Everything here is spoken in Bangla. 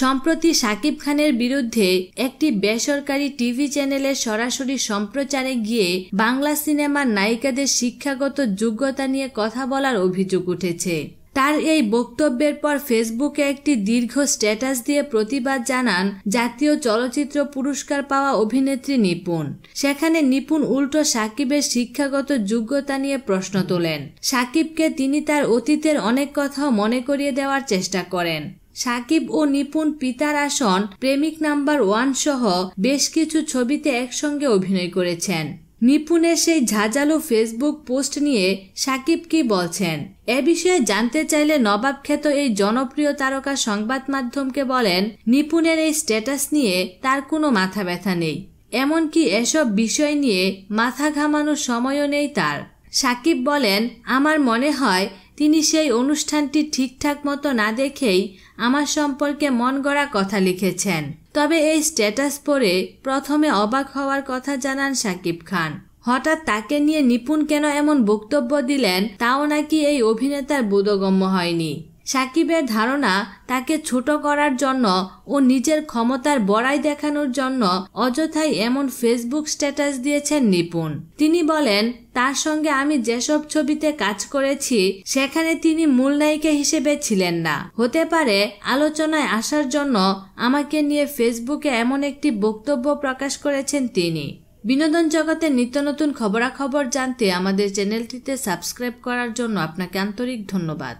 সম্প্রতি সাকিব খানের বিরুদ্ধে একটি বেসরকারি টিভি চ্যানেলে সরাসরি সম্প্রচারে গিয়ে বাংলা সিনেমার নায়িকাদের শিক্ষাগত যোগ্যতা নিয়ে কথা বলার অভিযোগ উঠেছে। তার এই বক্তব্যের পর ফেসবুকে একটি দীর্ঘ স্ট্যাটাস দিয়ে প্রতিবাদ জানান জাতীয় চলচ্চিত্র পুরস্কার পাওয়া অভিনেত্রী নিপুণ। সেখানে নিপুণ উল্টো সাকিবের শিক্ষাগত যোগ্যতা নিয়ে প্রশ্ন তোলেন। সাকিবকে তিনি তার অতীতের অনেক কথাও মনে করিয়ে দেওয়ার চেষ্টা করেন। সাকিব ও নিপুণ পিতার আসন প্রেমিক নাম্বার ওয়ান সহ বেশ কিছু ছবিতে একসঙ্গে অভিনয় করেছেন। নিপুণের সেই ঝাঁঝালো ফেসবুক পোস্ট নিয়ে সাকিব কি বলছেন? এ বিষয়ে জানতে চাইলে নবাব খ্যাত এই জনপ্রিয় তারকা সংবাদ মাধ্যমকে বলেন, নিপুণের এই স্ট্যাটাস নিয়ে তার কোনো মাথা ব্যথা নেই। এমনকি এসব বিষয় নিয়ে মাথা ঘামানোর সময়ও নেই তার। সাকিব বলেন, আমার মনে হয় তিনি সেই অনুষ্ঠানটি ঠিকঠাক মতো না দেখেই আমার সম্পর্কে মন গড়া কথা লিখেছেন। তবে এই স্ট্যাটাস পড়ে প্রথমে অবাক হওয়ার কথা জানান সাকিব খান। হঠাৎ তাকে নিয়ে নিপুণ কেন এমন বক্তব্য দিলেন, তাও নাকি এই অভিনেতার বোধগম্য হয়নি। সাকিবের ধারণা তাকে ছোট করার জন্য ও নিজের ক্ষমতার বড়াই দেখানোর জন্য অযথাই এমন ফেসবুক স্ট্যাটাস দিয়েছেন নিপুণ। তিনি বলেন, তার সঙ্গে আমি যেসব ছবিতে কাজ করেছি, সেখানে তিনি মূল নায়িকা হিসেবে ছিলেন না। হতে পারে আলোচনায় আসার জন্য আমাকে নিয়ে ফেসবুকে এমন একটি বক্তব্য প্রকাশ করেছেন তিনি। বিনোদন জগতের নিত্য নতুন খবরাখবর জানতে আমাদের চ্যানেলটিতে সাবস্ক্রাইব করার জন্য আপনাকে আন্তরিক ধন্যবাদ।